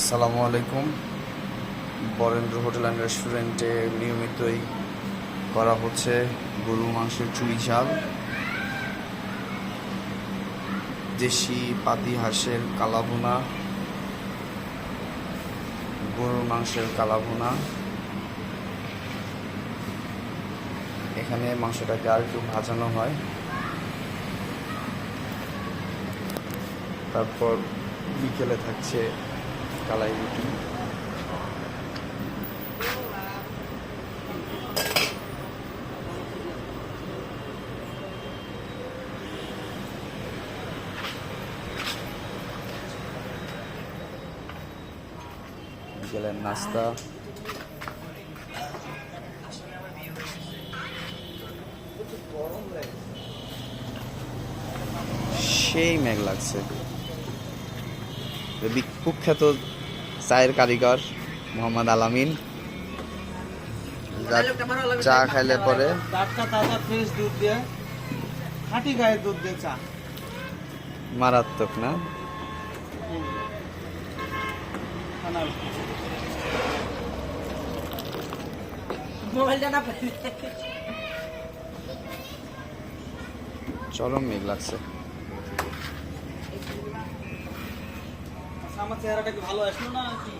আসসালামু আলাইকুম। Barendra hotel and রেস্টুরেন্টে নিয়মিতই করা হচ্ছে গরু, মাংসের চুই ঝাল। দেশি পাতি, হাঁসের কালাভুনা, গরুর মাংসের কালাভুনা। এখানে মাংসটাকে আর একটু ভাজানো হয়। তারপর বিকেলে থাকছে কালাই রুটি। বিকেলের নাস্তা। সেই মেঘ লাগছে। বি- কুখ্যাত চায়ের কারিগর মোহাম্মদ আলামিন। চা খাইলে পরে। মারাত্মক না? চরম মেঘ লাগছে। আমার চেহারাটা কি ভালো আসলো না কি?